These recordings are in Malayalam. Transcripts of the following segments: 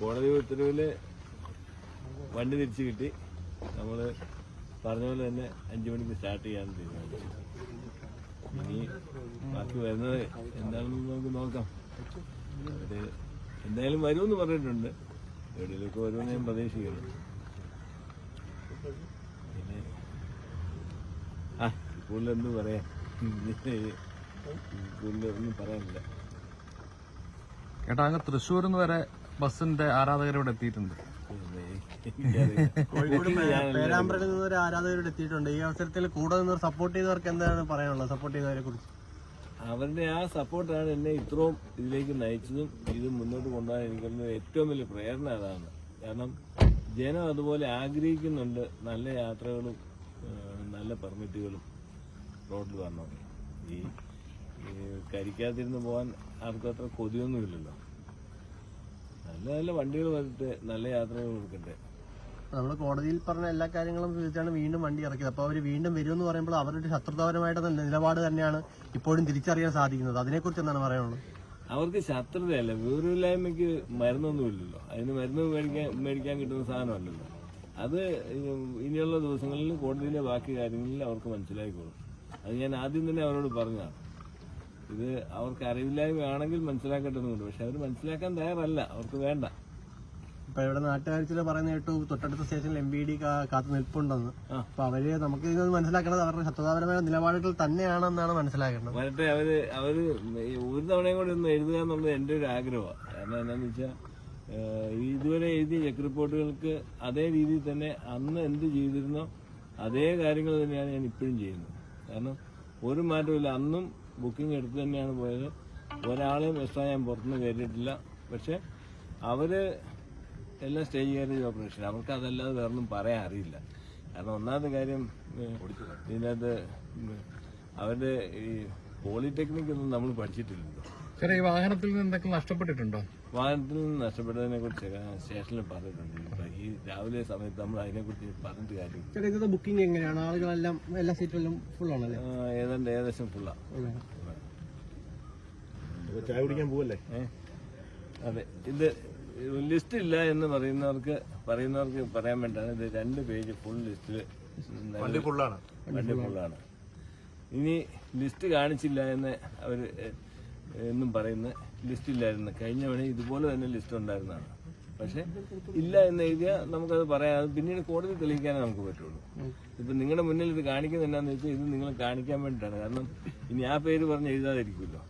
കോടതി ഉത്തരവിൽ വണ്ടി തിരിച്ചു കിട്ടി. നമ്മൾ പറഞ്ഞ പോലെ തന്നെ അഞ്ചു മണിക്ക് സ്റ്റാർട്ട് ചെയ്യാൻ തീരുമാനിച്ചു. ഇനി ബാക്കി വരുന്നത് എന്താണെന്ന് നമുക്ക് നോക്കാം. അവർ എന്തായാലും വരുമെന്ന് പറഞ്ഞിട്ടുണ്ട്. എവിടെയൊക്കെ വരുമെന്ന് ഞാൻ പ്രതീക്ഷിക്കുന്നു. പിന്നെ ആ കൂടുതലൊന്നും പറയാം? സ്കൂളിലൊന്നും പറയാനില്ല. ഏട്ടാ അങ്ങ് തൃശ്ശൂരിൽ നിന്ന് വരെ ബസിന്റെ ആരാധകരോട് എത്തിയിട്ടുണ്ട്. പേരാമ്പ്രയിൽ നിന്ന് ഒരു ആരാധകരോട് എത്തിയിട്ടുണ്ട്. ഈ അവസരത്തിൽ കൂടെ നിന്ന് സപ്പോർട്ട് ചെയ്തവർക്ക് എന്താണ് പറയാനുള്ളത്? സപ്പോർട്ട് ചെയ്തവരെ കുറിച്ച്. അവരുടെ ആ സപ്പോർട്ടാണ് എന്നെ ഇത്രയും ഇതിലേക്ക് നയിച്ചതും ഇത് മുന്നോട്ട് കൊണ്ടുപോകാൻ എനിക്കുള്ള ഏറ്റവും വലിയ പ്രേരണ അതാണ്. കാരണം ജനം അതുപോലെ ആഗ്രഹിക്കുന്നുണ്ട് നല്ല യാത്രകളും നല്ല പെർമിറ്റുകളും റോഡിൽ വരണം. ഈ ഈ കരിക്കാതിരുന്ന് പോകാൻ ആർക്കും അത്ര കൊതിയൊന്നുമില്ലല്ലോ. നല്ല നല്ല വണ്ടികൾ വന്നിട്ട് നല്ല യാത്രകൾ കൊടുക്കട്ടെ. നമ്മൾ കോടതിയിൽ പറഞ്ഞ എല്ലാ കാര്യങ്ങളും ചോദിച്ചാണ് വീണ്ടും വണ്ടി ഇറക്കിയത്. അപ്പോൾ അവർ വീണ്ടും വരുമെന്ന് പറയുമ്പോൾ അവരുടെ ശത്രുതാപരമായിട്ടുള്ള നിലപാട് തന്നെയാണ് ഇപ്പോഴും തിരിച്ചറിയാൻ സാധിക്കുന്നത്. അതിനെക്കുറിച്ച് എന്താണ് പറയാനുള്ളത്? അവർക്ക് ശത്രുതയല്ല വിവരമില്ലായ്മയ്ക്ക് മരുന്നൊന്നുമില്ലല്ലോ. അതിന് മരുന്ന് മേടിക്കാൻ മേടിക്കാൻ കിട്ടുന്ന സാധനമല്ലല്ലോ. അത് ഇനിയുള്ള ദിവസങ്ങളിൽ കോടതിയിലെ ബാക്കി കാര്യങ്ങളിൽ അവർക്ക് മനസ്സിലാക്കിക്കോളും അത് ഞാൻ ആദ്യം തന്നെ അവരോട് പറഞ്ഞതാണ്. ഇത് അവർക്ക് അറിവില്ലായ്മയാണെങ്കിൽ മനസ്സിലാക്കേണ്ടതുണ്ട്. പക്ഷെ അവർ മനസ്സിലാക്കാൻ തയ്യാറല്ല. അവർക്ക് വേണ്ട. ഇപ്പൊ ഇവിടെ നാട്ടുകാഴ്ചയിൽ പറയുന്ന കേട്ടു തൊട്ടടുത്ത സ്റ്റേഷനിൽ എം ബി ഡി കാത്തു നിൽപ്പുണ്ടെന്ന്. അപ്പൊ അവർ നമുക്ക് ഇത് മനസ്സിലാക്കേണ്ടത് അവരുടെ ശത്രുതാപരമായ നിലപാടുകൾ തന്നെയാണെന്നാണ് മനസ്സിലാക്കേണ്ടത്. വരട്ടെ അവർ അവർ ഒരു തവണയും കൂടി ഒന്ന് എഴുതുക എന്നുള്ളത് എന്റെ ഒരു ആഗ്രഹമാണ് കാരണം എന്താണെന്ന് വെച്ചാൽ ഇതുവരെ എഴുതിയ ചെക്ക് റിപ്പോർട്ടുകൾക്ക് അതേ രീതിയിൽ തന്നെ അന്ന് എന്ത് ചെയ്തിരുന്നോ അതേ കാര്യങ്ങൾ തന്നെയാണ് ഞാൻ ഇപ്പോഴും ചെയ്യുന്നത്. കാരണം ഒരു മാറ്റമില്ല അന്നും ബുക്കിംഗ് എടുത്ത് തന്നെയാണ് പോയത്. ഒരാളെയും എക്സ്ട്രാ ഞാൻ പുറത്തുനിന്ന് കയറിയിട്ടില്ല. പക്ഷെ അവർ എല്ലാം സ്റ്റേജ് കയറി ഓപ്പറേഷൻ അവർക്ക് അതല്ലാതെ വേറൊന്നും പറയാൻ അറിയില്ല. കാരണം ഒന്നാമത്തെ കാര്യം ഇതിനകത്ത് അവരുടെ ഈ പോളിടെക്നിക് ഒന്നും നമ്മൾ പഠിച്ചിട്ടില്ലല്ലോ. ചേട്ടാ ഈ വാഹനത്തിൽ നിന്ന് എന്തെങ്കിലും നഷ്ടപ്പെട്ടിട്ടുണ്ടോ? വാഹനത്തിൽ നിന്ന് നഷ്ടപ്പെട്ടതിനെ കുറിച്ച് സ്റ്റേഷനിൽ പറഞ്ഞിട്ടുണ്ട്. ഈ രാവിലെ സമയത്ത് നമ്മൾ അതിനെ കുറിച്ച് പറഞ്ഞിട്ട് കാര്യം ചെറിയ ഇന്നത്തെ ബുക്കിംഗ് എങ്ങനെയാണ്? ആളുകളെല്ലാം എല്ലാ സീറ്റുകളിലും ഫുൾ ആണല്ലേ? ഏതാണ്ട് ഏകദേശം ഫുള്ളാ ചായ കുടിക്കാൻ പോവല്ലേ? അതെ. ഇത് ലിസ്റ്റ് ഇല്ല എന്ന് പറയുന്നവർക്ക് പറയുന്നവർക്ക് പറയാൻ വേണ്ടിയാണ്. ഇത് രണ്ട് പേജ് ഫുൾ ലിസ്റ്റിൽ വണ്ടി ഫുള്ളാണ് വണ്ടി ഫുള്ളാണ് ഇനി ലിസ്റ്റ് കാണിച്ചില്ല എന്ന് അവർ എന്നും പറയുന്ന ലിസ്റ്റ് ഇല്ലായിരുന്നു. കഴിഞ്ഞ വേണേ ഇതുപോലെ തന്നെ ലിസ്റ്റ് ഉണ്ടായിരുന്നതാണ്. പക്ഷെ ഇല്ല എന്ന് എഴുതിയാൽ നമുക്കത് പറയാം. പിന്നീട് കോടതി തെളിയിക്കാനേ നമുക്ക് പറ്റുള്ളൂ. ഇപ്പൊ നിങ്ങളുടെ മുന്നിൽ ഇത് കാണിക്കുന്നത് എന്നാന്ന് വെച്ചാൽ ഇത് നിങ്ങൾ കാണിക്കാൻ വേണ്ടിയിട്ടാണ്. കാരണം ഇനി ആ പേര് പറഞ്ഞ് എഴുതാതിരിക്കുമല്ലോ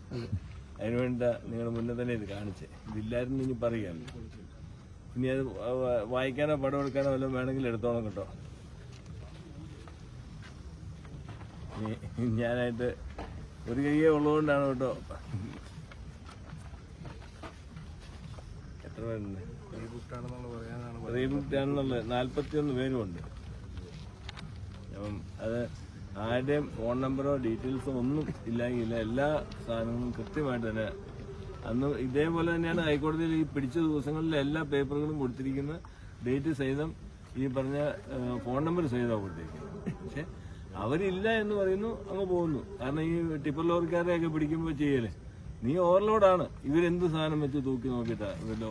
അതിനുവേണ്ട നിങ്ങളുടെ മുന്നിൽ തന്നെ ഇത് കാണിച്ചേ. ഇതില്ലായിരുന്നു ഇനി പറയാമല്ലോ ഇനി അത് വായിക്കാനോ പടം എടുക്കാനോ വല്ലതും വേണമെങ്കിൽ എടുത്തോണം കേട്ടോ. ഞാനായിട്ട് ഒരു കൈയേ ഉള്ളതുകൊണ്ടാണ് കേട്ടോ. നാല്പത്തിയൊന്ന് പേരുമുണ്ട്. അപ്പം അത് ആരുടെയും ഫോൺ നമ്പറോ ഡീറ്റെയിൽസോ ഒന്നും ഇല്ലെങ്കിൽ എല്ലാ സാധനങ്ങളും കൃത്യമായിട്ട് തന്നെ അന്ന് ഇതേപോലെ തന്നെയാണ് ഹൈക്കോടതിയിൽ ഈ പിടിച്ച ദിവസങ്ങളിൽ എല്ലാ പേപ്പറുകളും കൊടുത്തിരിക്കുന്ന ഡേറ്റ് സഹിതം ഈ പറഞ്ഞ ഫോൺ നമ്പർ സഹിതമാണ് കൊടുത്തിരിക്കുന്നത്. പക്ഷെ അവരില്ല എന്ന് പറയുന്നു അങ്ങ് പോകുന്നു. കാരണം ഈ ടിപ്പർ ലോറിക്കാരെയൊക്കെ പിടിക്കുമ്പോൾ ചെയ്യലേ. നീ ഓവർലോഡാണ്. ഇവരെന്ത് സാധനം വെച്ച് തൂക്കി നോക്കിയിട്ടാ ഇവരുടെ